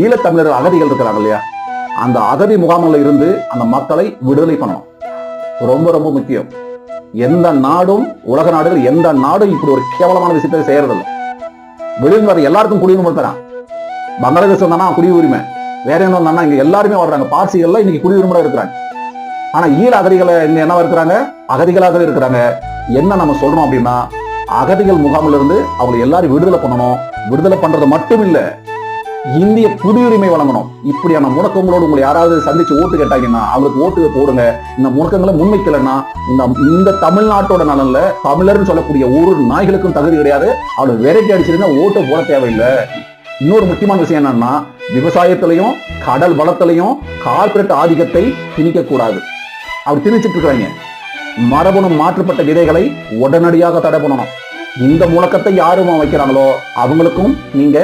ஈழத்தமிழர் அகதிகள் இருக்கிறாங்க இல்லையா? அந்த அகதி முகாமில் இருந்து அந்த மக்களை விடுதலை பண்ணணும். ரொம்ப ரொம்ப முக்கியம். எந்த நாடும் உலக நாடுகள் எந்த நாடும் இப்படி ஒரு கேவலமான விஷயத்தை செய்யறதில்லை. வெளியில் வர எல்லாருக்கும் குடியுரிமை தரான் பங்களாதேஷ் வந்தானா? குடியுரிமை. வேற என்ன வந்தானா? இங்க எல்லாருமே வர்றாங்க. பார்சிகள்ல இன்னைக்கு குடியுரிமை இருக்கிறாங்க. ஆனா ஈழ அகதிகளை இங்க என்னவா இருக்கிறாங்க அகதிகளாக இருக்கிறாங்க. என்ன நம்ம சொல்றோம் அப்படின்னா அகதிகள் முகாமில் இருந்து அவங்க எல்லாரும் விடுதலை பண்ணணும். விடுதலை பண்றது மட்டும் இல்லை இந்திய குடியுரிமை வழங்கணும். இப்படியான முழக்கங்களோடு உங்களை யாராவது சந்திச்சு ஓட்டு கேட்டாங்கன்னா அவங்களுக்கு ஓட்டு போடுங்க. இந்த முழக்கங்களை முன்வைக்கலன்னா இந்த இந்த தமிழ்நாட்டோட நலன்ல தமிழர்னு சொல்லக்கூடிய ஒரு நாய்களுக்கும் தகுதி கிடையாது. அவளை விரட்டி அடிச்சிருந்தா ஓட்டு போட தேவையில்லை. இன்னொரு முக்கியமான விஷயம் என்னன்னா விவசாயத்திலையும் கடல் வளத்திலையும் கார்பரேட் ஆதிக்கத்தை திணிக்க கூடாது அப்படி திணிச்சிட்டு இருக்கிறாங்க. மரபணு மாற்றப்பட்ட விதைகளை உடனடியாக தடை பண்ணணும். இந்த முழக்கத்தை யாரும் வைக்கிறாங்களோ அவங்களுக்கும் நீங்க